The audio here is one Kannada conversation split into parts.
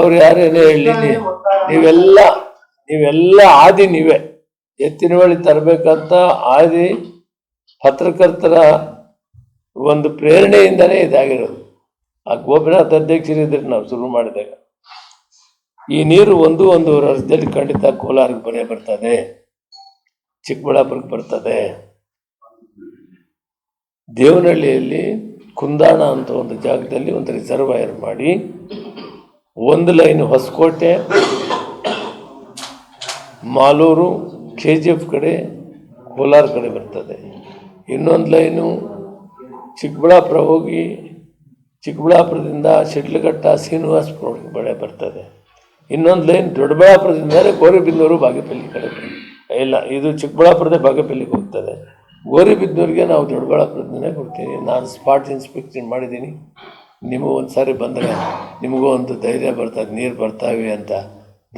ಅವ್ರು ಯಾರೇನೇ ಹೇಳಿ ನೀವೆಲ್ಲ ನೀವೆಲ್ಲ ಆದಿ ನೀವೇ. ಎತ್ತಿನ ಬಳಿ ತರಬೇಕಂತ ಆದಿ ಪತ್ರಕರ್ತರ ಒಂದು ಪ್ರೇರಣೆಯಿಂದನೇ ಇದಾಗಿರೋದು. ಆ ಗೋಪಿನಾಥ್ ಅಧ್ಯಕ್ಷರಿದ್ರೆ ನಾವು ಶುರು ಮಾಡಿದಾಗ. ಈ ನೀರು ಒಂದು ಒಂದು ವರ್ಷದಲ್ಲಿ ಖಂಡಿತ ಕೋಲಾರಕ್ಕೆ ಬರೇ ಬರ್ತದೆ. ಚಿಕ್ಕಬಳ್ಳಾಪುರಕ್ಕೆ ಬರ್ತದೆ. ದೇವನಹಳ್ಳಿಯಲ್ಲಿ ಕುಂದಾಣ ಅಂತ ಒಂದು ಜಾಗದಲ್ಲಿ ಒಂದು ರಿಸರ್ವಾಯರ್ ಮಾಡಿ ಒಂದು line Hoskote, Malur K G F ಕಡೆ, ಕೋಲಾರ ಕಡೆ ಬರ್ತದೆ. ಇನ್ನೊಂದು ಲೈನು ಚಿಕ್ಕಬಳ್ಳಾಪುರ ಹೋಗಿ ಚಿಕ್ಕಬಳ್ಳಾಪುರದಿಂದ ಶಿಡ್ಲಘಟ್ಟ ಶ್ರೀನಿವಾಸಪುರ ಬಳೆ ಬರ್ತದೆ. ಇನ್ನೊಂದು ಲೈನ್ ದೊಡ್ಡಬಳ್ಳಾಪುರದಿಂದ ಗೋರಿಬಿದನೂರು ಬಾಗೇಪಲ್ಲಿ ಕಡೆ ಇಲ್ಲ, ಇದು ಚಿಕ್ಕಬಳ್ಳಾಪುರದ ಬಾಗೇಪಲ್ಲಿಗೆ ಹೋಗ್ತದೆ. ಗೋರಿಬಿದ್ದೂರಿಗೆ ನಾವು ದೊಡ್ಡಬಳ್ಳಾಪುರದಿಂದ ಕೊಡ್ತೀನಿ ನಾನು ಸ್ಪಾಟ್ ಇನ್ಸ್ಪೆಕ್ಷನ್ ಮಾಡಿದ್ದೀನಿ. ನಿಮಗೂ ಒಂದು ಸಾರಿ ಬಂದರೆ ನಿಮಗೂ ಒಂದು ಧೈರ್ಯ ಬರ್ತದೆ, ನೀರು ಬರ್ತಾವೆ ಅಂತ.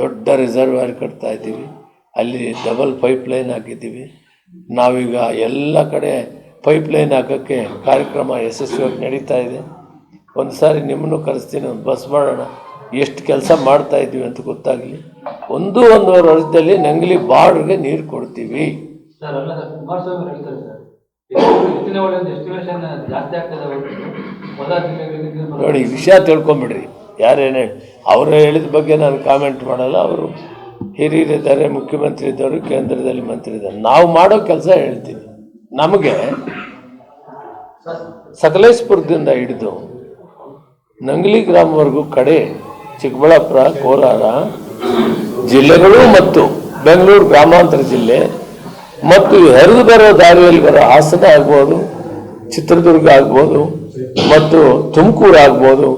ದೊಡ್ಡ ರಿಸರ್ವರ್ ಕಟ್ತಾ ಇದ್ದೀವಿ. ಅಲ್ಲಿ ಡಬಲ್ ಪೈಪ್ ಲೈನ್ ಹಾಕಿದ್ದೀವಿ. ನಾವೀಗ ಎಲ್ಲ ಕಡೆ ಪೈಪ್ ಲೈನ್ ಹಾಕೋಕ್ಕೆ ಕಾರ್ಯಕ್ರಮ ಯಶಸ್ವಿಯಾಗಿ ನಡೀತಾ ಇದೆ. ಒಂದು ಸಾರಿ ನಿಮ್ಮನ್ನು ಕರೆಸ್ತೀನಿ, ಒಂದು ಬಸ್ ಮಾಡೋಣ. ಎಷ್ಟು ಕೆಲಸ ಮಾಡ್ತಾ ಇದ್ದೀವಿ ಅಂತ ಗೊತ್ತಾಗಲಿ. ಒಂದು, ಒಂದೂವರೆ ವರ್ಷದಲ್ಲಿ ನಂಗ್ಲಿ ಬಾರ್ಡ್ರಿಗೆ ನೀರು ಕೊಡ್ತೀವಿ. ನೋಡಿ ವಿಷಯ ತಿಳ್ಕೊಂಬಿಡ್ರಿ. ಯಾರೇನೇ ಅವರು ಹೇಳಿದ ಬಗ್ಗೆ ನಾನು ಕಾಮೆಂಟ್ ಮಾಡಲ್ಲ, ಅವರು ಹಿರಿಯರಿದ್ದಾರೆ ಮುಖ್ಯಮಂತ್ರಿ ಇದ್ದವರು ಕೇಂದ್ರದಲ್ಲಿ ಮಂತ್ರಿ ಇದ್ದಾರೆ ನಾವು ಮಾಡೋ ಕೆಲಸ ಹೇಳ್ತೀವಿ ನಮಗೆ ಸಕಲೇಶ್ಪುರದಿಂದ ಹಿಡಿದು ನಂಗ್ಲಿ ಗ್ರಾಮವರೆಗೂ ಕಡೆ, ಚಿಕ್ಕಬಳ್ಳಾಪುರ, ಕೋಲಾರ ಜಿಲ್ಲೆಗಳು ಮತ್ತು ಬೆಂಗಳೂರು ಗ್ರಾಮಾಂತರ ಜಿಲ್ಲೆ ಮತ್ತು ಹರಿದು ಬರೋ ದಾರಿಯಲ್ಲಿ ಬರೋ ಹಾಸನ ಆಗ್ಬೋದು, ಚಿತ್ರದುರ್ಗ ಆಗ್ಬೋದು, ಮತ್ತು ತುಮಕೂರು ಆಗ್ಬೋದು,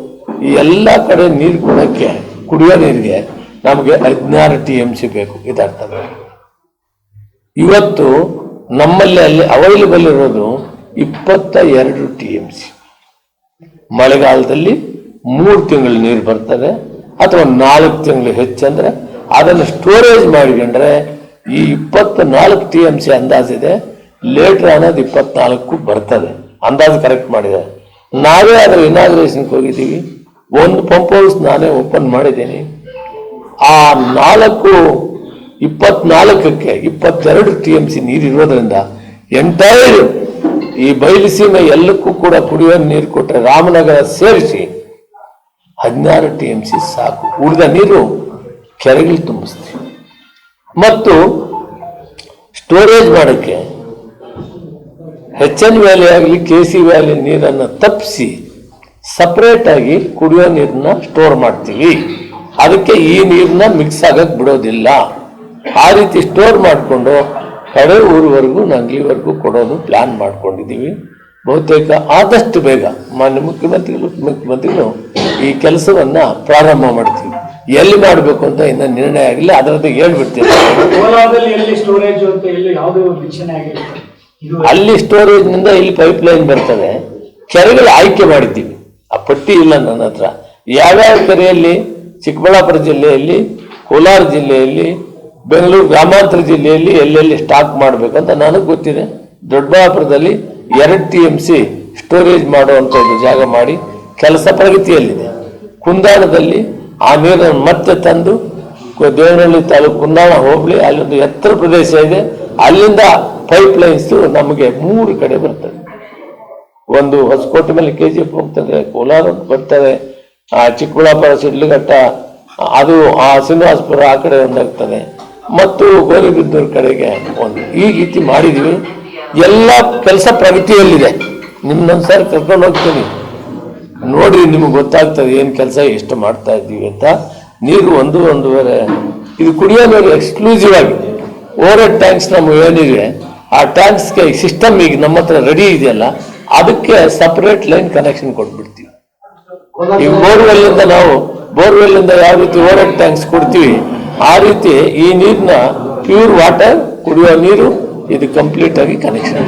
ಈ ಎಲ್ಲ ಕಡೆ ನೀರು ಕೊಡೋಕ್ಕೆ, ಕುಡಿಯೋ ನೀರಿಗೆ ನಮಗೆ ಹದಿನಾರು ಟಿ ಎಂ ಸಿ ಬೇಕು, ಇದರ್ಥ. ಇವತ್ತು ನಮ್ಮಲ್ಲಿ ಅಲ್ಲಿ ಅವೈಲೇಬಲ್ ಇರೋದು ಇಪ್ಪತ್ತ ಎರಡು ಟಿ ಎಂ ಸಿ. ಮಳೆಗಾಲದಲ್ಲಿ ಮೂರು ತಿಂಗಳು ನೀರು ಬರ್ತದೆ, ಅಥವಾ ನಾಲ್ಕು ತಿಂಗಳು ಹೆಚ್ಚಂದ್ರೆ ಅದನ್ನು ಸ್ಟೋರೇಜ್ ಮಾಡಿಕೊಂಡ್ರೆ ಈ ಇಪ್ಪತ್ತ ನಾಲ್ಕು ಟಿ ಎಂ ಸಿ ಅಂದಾಜಿದೆ ಲೇಟ್ರ್ ಅನ್ನೋದು ಇಪ್ಪತ್ನಾಲ್ಕು ಬರ್ತದೆ. ಅಂದಾಜು ಕರೆಕ್ಟ್ ಮಾಡಿದೆ. ನಾವೇ ಅದರ ಇನಾಗ್ರೇಷನ್ಗೆ ಹೋಗಿದ್ದೀವಿ. ಒಂದು ಪಂಪ್ ಹೌಸ್ ನಾನೇ ಓಪನ್ ಮಾಡಿದ್ದೀನಿ. ಆ ನಾಲ್ಕು, ಇಪ್ಪತ್ನಾಲ್ಕಕ್ಕೆ ಇಪ್ಪತ್ತೆರಡು ಟಿ ಎಂ ಸಿ ನೀರು ಇರೋದ್ರಿಂದ ಎಂಟೈರ್ ಈ ಬಯಲುಸೀಮೆ ಎಲ್ಲಕ್ಕೂ ಕೂಡ ಕುಡಿಯೋ ನೀರು ಕೊಟ್ಟರೆ ರಾಮನಗರ ಸೇರಿಸಿ ಹದಿನಾರು ಟಿ ಎಂ ಸಿ ಸಾಕು. ಉಳಿದ ನೀರು ಕೆರೆಗಳು ತುಂಬಿಸ್ತೀವಿ. ಮತ್ತು ಸ್ಟೋರೇಜ್ ಮಾಡೋಕ್ಕೆ ಹೆಚ್ ಎನ್ ವ್ಯಾಲಿ ಆಗಲಿ ಕೆ ಸಿ ವ್ಯಾಲಿ ನೀರನ್ನು ತಪ್ಪಿಸಿ ಸಪ್ರೇಟಾಗಿ ಕುಡಿಯೋ ನೀರನ್ನ ಸ್ಟೋರ್ ಮಾಡ್ತೀವಿ. ಅದಕ್ಕೆ ಈ ನೀರನ್ನ ಮಿಕ್ಸ್ ಆಗಕ್ಕೆ ಬಿಡೋದಿಲ್ಲ. ಆ ರೀತಿ ಸ್ಟೋರ್ ಮಾಡಿಕೊಂಡು ಕಡೆ ಊರುವರೆಗೂ, ನಂಗ್ಲಿವರೆಗೂ ಕೊಡೋದು ಪ್ಲಾನ್ ಮಾಡ್ಕೊಂಡಿದ್ದೀವಿ. ಬಹುತೇಕ ಆದಷ್ಟು ಬೇಗ, ಮಾನ್ಯ ಮುಖ್ಯಮಂತ್ರಿಗಳು ಮುಖ್ಯಮಂತ್ರಿಗಳು ಈ ಕೆಲಸವನ್ನು ಪ್ರಾರಂಭ ಮಾಡ್ತೀವಿ. ಎಲ್ಲಿ ಮಾಡಬೇಕು ಅಂತ ಇನ್ನೂ ನಿರ್ಣಯ ಆಗಿಲ್ಲ. ಅದರದ್ದು ಹೇಳ್ಬಿಡ್ತೀನಿ. ಅಲ್ಲಿ ಸ್ಟೋರೇಜ್ನಿಂದ ಇಲ್ಲಿ ಪೈಪ್ ಲೈನ್ ಬರ್ತದೆ. ಕೆರೆಗಳು ಆಯ್ಕೆ ಮಾಡಿದ್ದೀವಿ. ಆ ಪಟ್ಟಿ ಇಲ್ಲ ನನ್ನ ಹತ್ರ. ಯಾವ್ಯಾವ ಕೆರೆಯಲ್ಲಿ? ಚಿಕ್ಕಬಳ್ಳಾಪುರ ಜಿಲ್ಲೆಯಲ್ಲಿ ಕೋಲಾರ ಜಿಲ್ಲೆಯಲ್ಲಿ ಬೆಂಗಳೂರು ಗ್ರಾಮಾಂತರ ಜಿಲ್ಲೆಯಲ್ಲಿ ಎಲ್ಲೆಲ್ಲಿ ಸ್ಟಾಕ್ ಮಾಡಬೇಕಂತ ನನಗೆ ಗೊತ್ತಿದೆ. ದೊಡ್ಡಬಳ್ಳಾಪುರದಲ್ಲಿ ಎರಡು ಟಿ ಎಂ ಸಿ ಸ್ಟೋರೇಜ್ ಮಾಡುವಂಥ ಒಂದು ಜಾಗ ಮಾಡಿ ಕೆಲಸ ಪ್ರಗತಿಯಲ್ಲಿದೆ. ಕುಂದಾಣದಲ್ಲಿ ಆ ನೀರನ್ನು ಮತ್ತೆ ತಂದು ದೇವನಹಳ್ಳಿ ತಾಲೂಕು ಕುಂದಾಣ ಹೋಬಳಿ, ಅಲ್ಲೊಂದು ಎತ್ತರ ಪ್ರದೇಶ ಇದೆ. ಅಲ್ಲಿಂದ ಪೈಪ್ ಲೈನ್ಸ್ ನಮಗೆ ಮೂರು ಕಡೆ ಬರ್ತದೆ. ಒಂದು ಹೊಸಕೋಟೆ ಮೇಲೆ ಕೆ ಜಿ ಎಫ್ ಹೋಗ್ತದೆ, ಕೋಲಾರ ಬರ್ತದೆ, ಆ ಚಿಕ್ಕಬಳ್ಳಾಪುರ, ಸಿಡ್ಲಘಟ್ಟ, ಅದು ಆ ಶ್ರೀನಿವಾಸಪುರ ಆ ಕಡೆ ಒಂದಾಗ್ತದೆ. ಮತ್ತು ಗೋರಿಬಿದ್ದೂರು ಕಡೆಗೆ ಒಂದು ಈ ರೀತಿ ಮಾಡಿದೀವಿ. ಎಲ್ಲ ಕೆಲಸ ಪ್ರಗತಿಯಲ್ಲಿದೆ. ನಿಮ್ಮೊಂದ್ಸಾರಿ ಕರ್ಕೊಂಡು ಹೋಗ್ತೀನಿ. ನೋಡಿ ನಿಮ್ಗೆ ಗೊತ್ತಾಗ್ತದೆ ಏನು ಕೆಲಸ ಎಷ್ಟು ಮಾಡ್ತಾ ಇದ್ದೀವಿ ಅಂತ. ನೀರು ಒಂದು, ಒಂದೂವರೆ, ಇದು ಕುಡಿಯೋ ಎಕ್ಸ್ಕ್ಲೂಸಿವ್ ಆಗಿ ಓವರ್ ಟ್ಯಾಂಕ್ಸ್ ನಮ್ಮ ಏನಿದೆ, ಆ ಟ್ಯಾಂಕ್ಸ್ಗೆ ಸಿಸ್ಟಮ್ ಈಗ ನಮ್ಮ ಹತ್ರ ರೆಡಿ ಇದೆಯಲ್ಲ, ಅದಕ್ಕೆ ಸಪರೇಟ್ ಲೈನ್ ಕನೆಕ್ಷನ್ ಕೊಟ್ಬಿಡ್ತೀವಿ. ಈಗ ಬೋರ್ವೆಲ್ ಇಂದ ನಾವು ಬೋರ್ವೆಲ್ ಇಂದ ಯಾವ ರೀತಿ ಓವರ್ ಟ್ಯಾಂಕ್ಸ್ ಕೊಡ್ತೀವಿ, ಆ ರೀತಿ ಈ ನೀರನ್ನ ಪ್ಯೂರ್ ವಾಟರ್ ಕುಡಿಯೋ ನೀರು ಇದು ಕಂಪ್ಲೀಟ್ ಆಗಿ ಕನೆಕ್ಷನ್